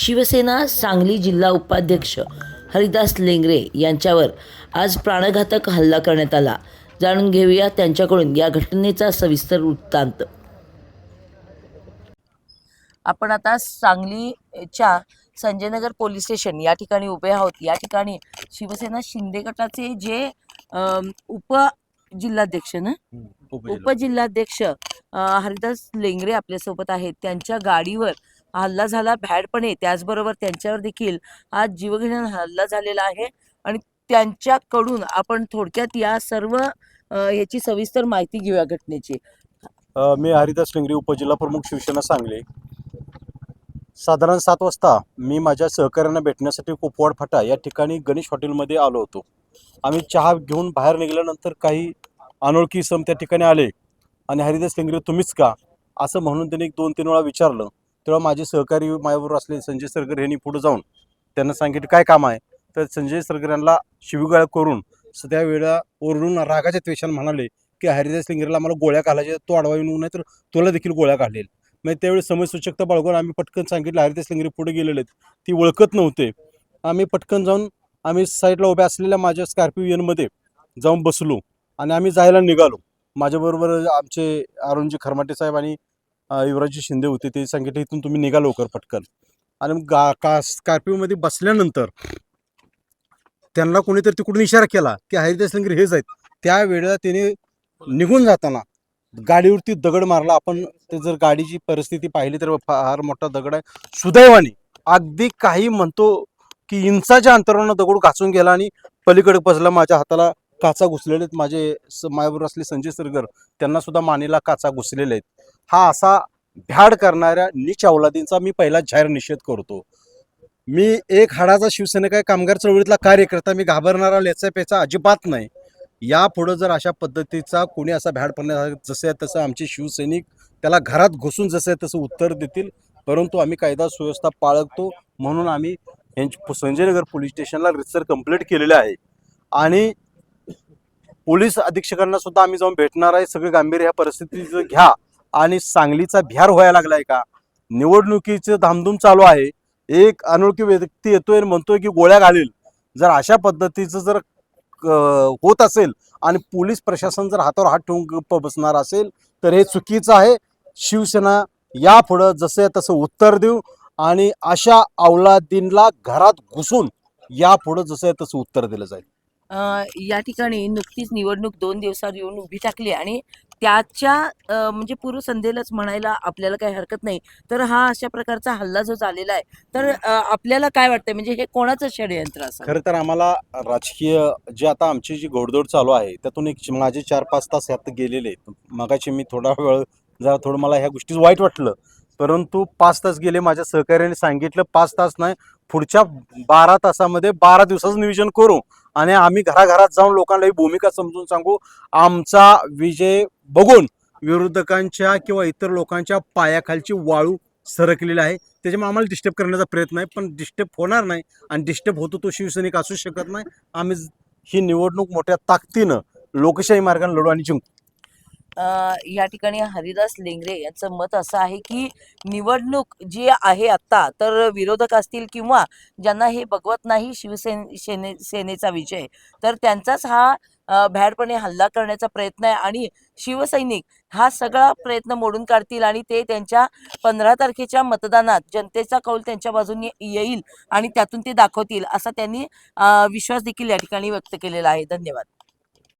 शिवसेना सांगली जिल्हा उपाध्यक्ष हरिदास लेंगरे यांच्यावर आज प्राणघातक हल्ला करण्यात आला. जाणून घेऊया त्यांच्याकडून या घटनेचा सविस्तर वृत्तांत. आपण आता सांगलीच्या संजयनगर पोलीस स्टेशन या ठिकाणी उभे आहोत. या ठिकाणी शिवसेना शिंदे गटाचे जे उप जिल्हाध्यक्ष ना? उपजिल्हाध्यक्ष हरिदास लेंगरे आपल्यासोबत आहेत. त्यांच्या गाडीवर हल्ला झाला भॅडपणे त्याचबरोबर त्यांच्यावर देखील आज जीवघेणा हल्ला झालेला आहे आणि त्यांच्याकडून आपण थोडक्यात या सर्व याची सविस्तर माहिती घेऊया घटनेची. मी हरिदास लेंगरे उपजिल्हा प्रमुख शिवसेना सांगली. साधारण सात वाजता मी माझ्या सहकाऱ्यांना भेटण्यासाठी कुपवाड फाटा या ठिकाणी गणेश हॉटेलमध्ये आलो होतो. आम्ही चहा घेऊन बाहेर निघाल्यानंतर काही अनोळखी सम त्या ठिकाणी आले आणि हरिदास लेंगरे तुम्हीच का? असं म्हणून त्यांनी एक दोन तीन वेळा विचारलं. तेव्हा माझे सहकारी माझ्याबरोबर असले संजय सरगर यांनी पुढे जाऊन त्यांना सांगितलं काय काम आहे? तर संजय सरगर यांना शिवीगाळ करून सध्या वेळा ओरडून रागाच्या त्वेषानं म्हणाले की हरिदास लिंगरेला मला गोळ्या घालायच्या तो आडवा येऊन नाही तर तुला देखील गोळ्या काढलेल मग त्यावेळी समयसूचकता बाळगून आम्ही पटकन सांगितलं हरिदास लिंगरे पुढे गेलेले आहेत ती ओळखत नव्हते. आम्ही पटकन जाऊन आम्ही साईडला उभ्या असलेल्या माझ्या स्कॉर्पिओनमध्ये जाऊन बसलो आणि आम्ही जायला निघालो. माझ्याबरोबर आमचे अरुणजी खरमाटे साहेब आणि अ, शिंदे होते ते सांगितले इथून तुम्ही निघा लवकर पटकन. आणि मग गा का स्कॉर्पिओमध्ये बसल्यानंतर त्यांना कोणीतरी तिकडून इशारा केला की हरिदास लिंगरे हेच आहेत. त्यावेळेला त्याने निघून जाताना गाडीवरती दगड मारला. आपण ते जर गाडीची परिस्थिती पाहिली तर फार मोठा दगड आहे. सुदैवाने अगदी काही म्हणतो की इंचाच्या अंतरानं दगड घासून गेला आणि पलीकडे पसला माझ्या हाताला काचा घुसलेले आहेत. माझे स- माझ्याबरोबर असले संजय सरगर त्यांना सुद्धा मानेला काचा घुसलेले आहेत. हा असा भ्याड करणाऱ्या नीच अवलादींचा मी पहिला जाहीर निषेध करतो. मी एक हाडाचा शिवसैनिक आहे कामगार चळवळीतला कार्यकर्ता मी घाबरणारा लेचापेचा अजिबात नाही. यापुढं जर अशा पद्धतीचा कोणी असा भ्याडपणा जसं आहे तसं आमचे शिवसैनिक त्याला घरात घुसून जसं आहे तसं उत्तर देतील परंतु आम्ही कायदा सुव्यवस्था पाळतो म्हणून आम्ही संजयनगर पोलीस स्टेशनला रिसर कंप्लीट केलेले आहे. आणि पोलीस अधीक्षकांना सुद्धा आम्ही जाऊन भेटणार आहे सगळे गांभीर्य ह्या परिस्थितीचं घ्या. आणि सांगलीचा बिहार व्हायला लागलाय का? निवडणुकीचं धामधूम चालू आहे. एक अनोळखी व्यक्ती येतोय आणि म्हणतोय की गोळ्या घालील. जर अशा पद्धतीचं जर होत असेल आणि पोलीस प्रशासन जर हातावर हात ठेवून बसणार असेल तर हे चुकीचं आहे. शिवसेना यापुढं जसं तसं उत्तर देऊ आणि अशा अवलादींना घरात घुसून यापुढं जसं आहे तसं उत्तर दिलं जाईल. या ठिकाणी नुकतीच निवडणूक दोन दिवसावर येऊन उभी टाकली आणि त्याच्या म्हणजे पूर्वसंध्येलाच म्हणायला आपल्याला काही हरकत नाही. तर हा अशा प्रकारचा हल्ला जो झालेला आहे तर आपल्याला काय वाटतंय? म्हणजे हे कोणाचं षडयंत्र असं? खरं तर आम्हाला राजकीय जे आता आमची जी घोडदौड चालू आहे त्यातून एक माझे चार पाच तास यात गेलेले मगाशी मी थोडा वेळ जरा थोडं मला ह्या गोष्टीच वाईट वाटलं. परंतु पाच तास गेले माझ्या सहकार्याने सांगितलं पाच तास नाही पुढच्या बारा तासामध्ये बारा दिवसाचं नियोजन करू आणि आम्ही घराघरात जाऊन लोकांना ही भूमिका समजून सांगू. आमचा विजय बघून विरोधकांच्या किंवा इतर लोकांच्या पायाखालची वाळू सरकलेली आहे. त्याच्यामुळे आम्हाला डिस्टर्ब करण्याचा प्रयत्न आहे पण डिस्टर्ब होणार नाही आणि डिस्टर्ब होतो तो शिवसैनिक असू शकत नाही. आम्ही ही निवडणूक मोठ्या ताकदीनं लोकशाही मार्गाने लढू आणि जिंकू. या ठिकाणी हरिदास लेंगरे यांचं मत असं आहे की निवडणूक जी आहे आत्ता तर विरोधक असतील किंवा ज्यांना हे बघवत नाही शिवसेन सेने सेनेचा विजय तर त्यांचाच हा भॅडपणे भ्याडपणे हल्ला करण्याचा प्रयत्न आहे आणि शिवसैनिक हा सगळा प्रयत्न मोडून काढतील आणि ते त्यांच्या पंधरा तारखेच्या मतदानात जनतेचा कौल त्यांच्या बाजूने येईल आणि त्यातून ते दाखवतील असा त्यांनी विश्वास देखील या ठिकाणी व्यक्त केलेला आहे. धन्यवाद.